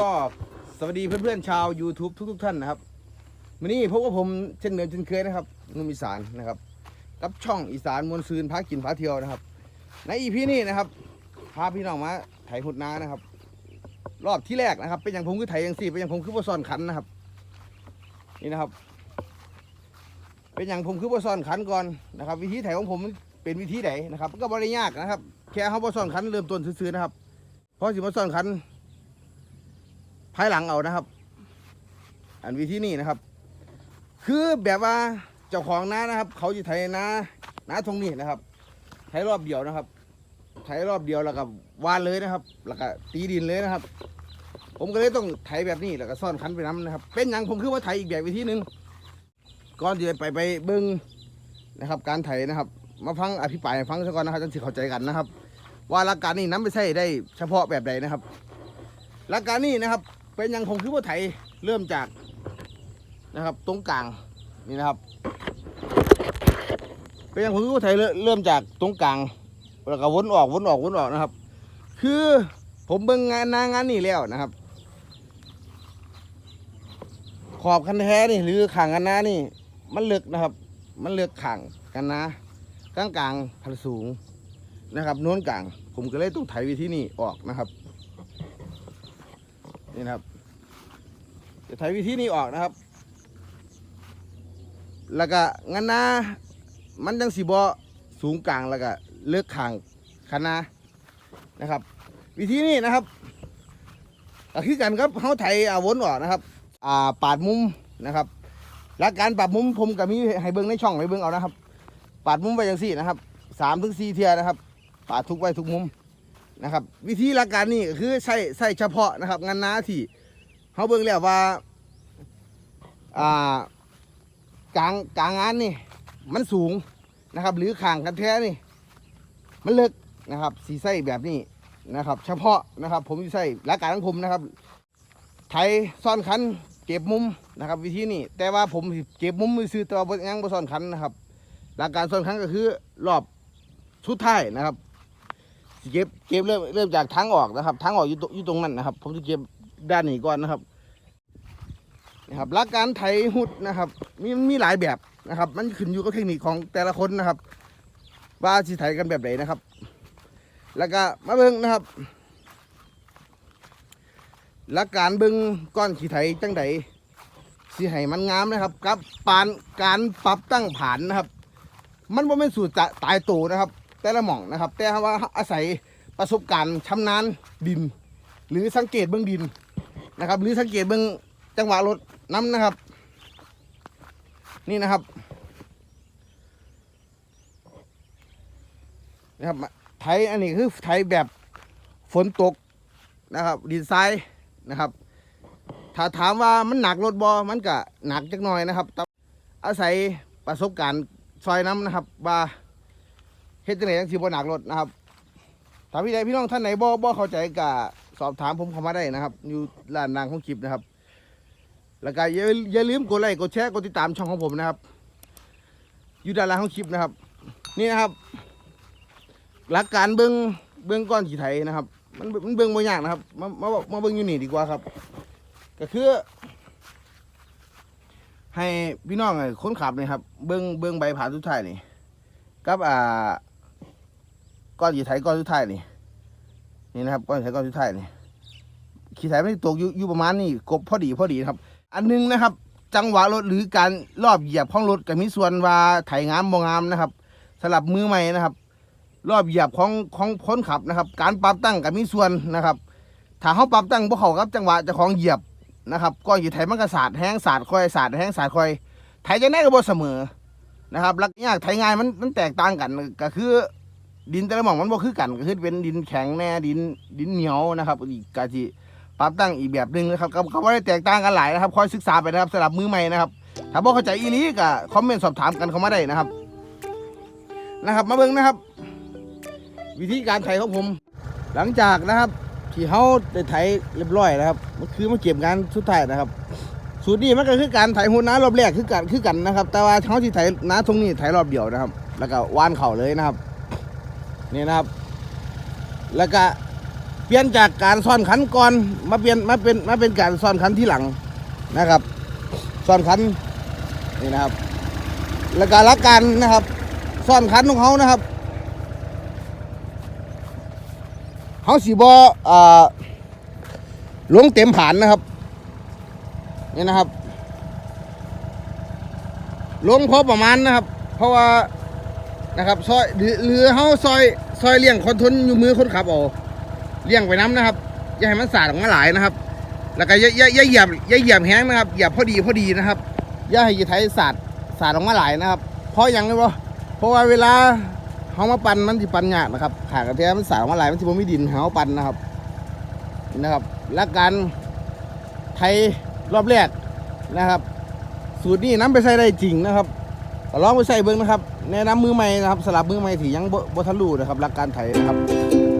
ก็สวัสดีเพื่อนๆชาว YouTube ทุกๆท่านนะครับวันนี้พบกับผมเช่นเดิมเช่นเคยนะครับนุ่มอีสานนะครับ กับช่องอีสานมวลซืนพากินพาเที่ยวนะครับ ในอีพีนี้นะครับพาพี่น้องมาไถหุดนานะครับ รอบที่แรกนะครับ เป็นอย่างผมคือไถอย่างสี่เป็นอย่างผมคือบ่ซ่อนขันนะครับ นี่นะครับ เป็นอย่างผมคือบ่ซ่อนขันก่อนนะครับ วิธีไถของผมเป็นวิธีไหนนะครับ ก็บ่ได้ยากนะครับ แค่เขาบ่ซ่อนขันเริ่มต้นซื้อๆนะครับเพราะสิบ่ซ่อนขัน ภายหลังเอานะครับ อันวิธีนี้นะครับ คือแบบว่าเจ้าของน้านะครับ เขาจะไถนานาตรงนี้นะครับไถรอบเดียวนะครับไถรอบเดียวแล้วก็วานเลยนะครับ แล้วก็ตีดินเลยนะครับ ผมก็เลยต้องไถแบบนี้แล้วก็ซ่อนคันไปน้ำนะครับ เป็นอย่างผมคือว่าไถอีกแบบวิธีหนึ่งก่อนจะไปไปเบิ้งนะครับ การไถนะครับ มาฟังอภิปรายฟังซะก่อนนะครับจังสิเข้าใจกันนะครับ ว่าหลักการนี้น้ำไปใช้ได้เฉพาะแบบใดนะครับหลักการนี้นะครับ เป็นอย่างผมคือว่าไถเริ่มจากนะครับ ตรงกลางนี่นะครับ เป็นอย่างผมคือว่าไถเริ่มเริ่มจากตรงกลางแล้วก็วนออกวนออกวนออกนะครับ คือผมเบิ่งงานนางานนี่แล้วนะครับ ขอบคันแท้นี่หรือขางกันนานี่ มันเลือกนะครับ มันเลือกข่างกันนะกลางกลางพันสูงนะครับโน้นกลาง ผมก็เลยต้องไถวิธีนี้ออกนะครับ นี่นะครับ จะไถวิธีนี้ออกนะครับ แล้วก็งันนามันจังสีบอสูงกลางแล้วก็เลือกข่างคณะนะครับ วิธีนี้นะครับก็คือกันครับเขาไถอาวนออกนะครับ อ่าปาดมุมนะครับหลักการปาดมุมผมกับมีให้เบิ้งในช่องให้เบิ้งเอานะครับ ปาดมุมไปอย่างสี่นะครับสามถึงสี่เทียนะครับ ปาดทุกไว้ทุกมุม นะครับ วิธีหลักการนี่ก็คือใช้ใช้เฉพาะนะครับงานนาที่เขาเบิ่งแล้วว่าอ่ากลางกลางงานนี่ มันสูงนะครับ หรือข่างกันแท้นี่ มันเลิกนะครับสีไส้แบบนี้นะครับ เฉพาะนะครับ ผมใส่หลักการของผมนะครับ ไทยซ่อนคันเก็บมุมนะครับ วิธีนี้แต่ว่าผมเก็บมุมมือซื้อแต่ว่าบ่ยังบ่ซ่อนคันนะครับ หลักการซ่อนคันก็คือรอบสุดท้ายนะครับ เก็บเก็บเริ่มเริ่มจากทางออกนะครับทางออกอยู่ตรงอยู่ตรงนั้นนะครับ ผมจะเก็บด้านนี้ก่อนนะครับนะครับหลักการไถหุดนะครับ มีมีหลายแบบนะครับ มันขึ้นอยู่กับเทคนิคของแต่ละคนนะครับ ว่าสิไถกันแบบไหนนะครับ แล้วก็มาเบิ่งนะครับหลักการเบิ่งก้อนขี้ไถจังใดสิให้มันงามนะครับกับปานการปรับตั้งผานนะครับ มันบ่เป็นสูตรจะตายตัวนะครับ แต่ละหม่องนะครับ แต่ว่าอาศัยประสบการณ์ชำนาญดิน หรือสังเกตเบื้องดินนะครับ หรือสังเกตเบื้องจังหวะรถน้ำนะครับ นี่นะครับนะครับไถอันนี้คือไถแบบฝนตกนะครับ ดินทรายนะครับ ถ้าถามว่ามันหนักรถบอมันก็หนักจักหน่อยนะครับแต่อาศัยประสบการณ์ซอยน้ำนะครับว่า เฮ็ดจังไดจังสิบ่หนักรถนะครับถ้าพี่ใดพี่น้องท่านไหนบ่บ่เข้าใจก็สอบถามผมเข้ามาได้นะครับ อยู่ร้านนางของคลิปนะครับ แล้วก็อย่าอย่าลืมกดไลค์กดแชร์กดติดตามช่องของผมนะครับ อยู่ด้านล่างของคลิปนะครับ นี่นะครับ หลักการเบิ้งเบิ้งก้อนขี้ไถนะครับ มันมันเบิ้งบ่ยากนะครับ มามามาเบิ้งอยู่นี่ดีกว่าครับ ก็คือ ให้พี่น้องคนขับนี่ครับ เบิ้งเบิ้งใบผ่านสุดท้ายนี่กับอ่า ก้อนขี้ไถก้อนสุดท้ายนี่นี่นะครับก้อนขี้ไถก้อนสุดท้ายนี่ขี้ไถไม่ได้ตกอยู่อยู่ประมาณนี้กบพอดีพอดีครับ อันหนึงนะครับ จังหวะรถหรือการรอบเหยียบของรถก็มีส่วนว่าไถงามบ่งามนะครับสลับมือใหม่นะครับ รอบเหยียบของของคนขับนะครับ การปรับตั้งก็มีส่วนนะครับถ้าเขาปรับตั้งบ่เข้ากับจังหวะจะของเหยียบนะครับก้อนขี้ไถมันก็สาดแห้งสาดคอยสาดแห้งสาดคอยไถจะได้ก็บ่เสมอนะครับลักยากไถง่ายมันมันแตกต่างกันก็คือ ดินแต่ละหม่องมันบ่คือกันก็คือเป็นดินแข็งแน่ดินดินเหนียวนะครับอีกกะทิปรับตั้งอีกแบบหนึ่งนะครับก็เขาบ่ได้แตกต่างกันหลายนะครับคอยศึกษาไปนะครับสำหรับมือใหม่นะครับถ้าบ่เข้าใจอีหลีก็คอมเมนต์สอบถามกันเข้ามาได้นะครับ นะครับ มาเบิ่งนะครับ วิธีการไถของผม หลังจากนะครับ ที่เขาได้ไถเรียบร้อยนะครับมันคือมาเก็บงานสุดท้ายนะครับ สูตรนี้มันก็คือการไถหัวน้ารอบแรกคือกันคือกันนะครับ แต่ว่าเขาที่ไถน้าตรงนี้ไถรอบเดียวนะครับ แล้วก็ว่านเข่าเลยนะครับ นี่นะครับ แล้วก็เปลี่ยนจากการซ่อนขันก่อนมาเปลี่ยนมาเป็นมาเป็นการซ่อนขันที่หลังนะครับซ่อนขันนี่นะครับ แล้วก็ลักการนะครับซ่อนขันของเขานะครับเขาสีบอ่าลงเต็มผานนะครับนี่นะครับ ลงพอประมาณนะครับ เพราะว่านะครับซอยหรือหรือเขาซอย ซอยเลี่ยงคอนทนอยู่มือคนขับเอาเลี่ยงไปน้ำนะครับ อย่าให้มันสาดออกมาหลายนะครับ แล้วก็อย่าอย่าอย่าเหยียบอย่าเหยียบแห้งนะครับอย่าพอดีพอดีนะครับ อย่าให้ยีไทยสาดสาดออกมาหลายนะครับ เพราะอย่างนี้บ่เพราะว่าเวลาเขามาปั่นมันสิปั่นยากนะครับขากระแทกมันสาดออกมาหลายมันสิบ่มีดินห้เขาปั่นนะครับนะครับ และการไทยรอบแรกนะครับ สูตรนี้น้ำไปใส่ได้จริงนะครับลองไปใส่เบิ้งนะครับ แนะนำมือใหม่นะครับสลับมือใหม่ถี่ยังบ่บ่ทะลุนะครับหลักการไถนะครับ